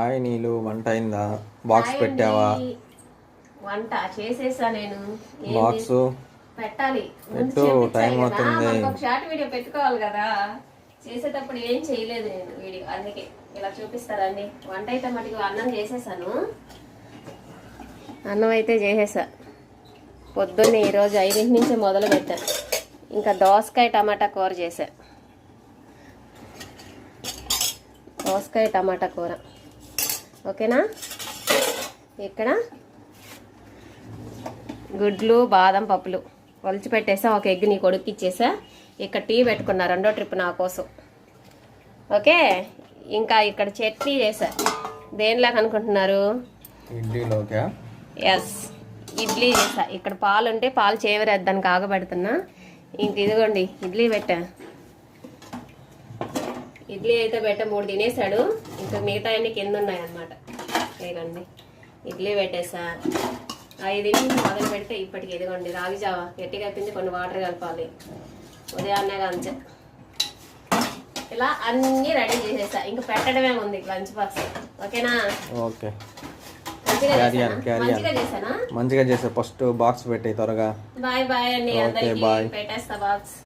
Hi నీళ్ళు వంట అయిందా? బాక్స్ పెట్టావా. వంట చేసేసా నేను. ఏం బాక్స్ పెట్టాలి. పెట్టు, టైం. అవుతుంది. షార్ట్ వీడియో పెట్టుకోవాలి కదా. చేసేటప్పుడు ఏం చేయలేదు నేను వీడియో. అందుకే ఇలా చూపిస్తారండి. వంట అయితే మటుకు అన్నం చేసేసాను. అన్నం అయితే చేసేసా. పొద్దున్నే ఈరోజు ఐదింటి నుంచి మొదలు పెట్టా. ఇంకా దోసకాయ టమాటా కూర చేసా. దోసకాయ టమాటా కూర. ఓకేనా? ఇక్కడ గుడ్లు బాదం పప్పులు ఒలిచి పెట్టేసా ఒక ఎగ్ నీ కొడుకు ఇచ్చేసా. ఇక్కడ టీ పెట్టుకున్నా రెండో ట్రిప్ నా కోసం. ఓకే? ఇంకా ఇక్కడ చట్నీ చేసా. దేనిలాగా అనుకుంటున్నారు? ఎస్ ఇడ్లీ చేసా. ఇక్కడ పాలు ఉంటే పాలు చేవరేద్దానికి ఆగబెడుతున్నా. ఇంక ఇదిగోండి ఇడ్లీ పెట్టా. ఇడ్లీ అయితే పెట్ట మూడు తినేసాడు ఇంకా మిగతా అన్ని కింద ఉన్నాయి అన్నమాట ఇదిగోండి. ఇడ్లీ పెట్టేసా ఐదింటి మొదలు పెడితే ఇప్పటికి ఇదిగోండి రాగి జావా. గట్టిగా పిండి కొన్ని వాటర్ కలపాలి. ఉదయాన్నే అంతే ఇలా అన్నీ రెడీ చేసేసా ఇంకా పెట్టడమే ఉంది లంచ్ బాక్స్. ఓకేనా? ఓకే. మంచిగా చేసే ఫస్ట్ బాక్స్ పెట్టే త్వరగా. బాయ్ బాయ్ అండి. పెట్టేస్తా బాక్స్.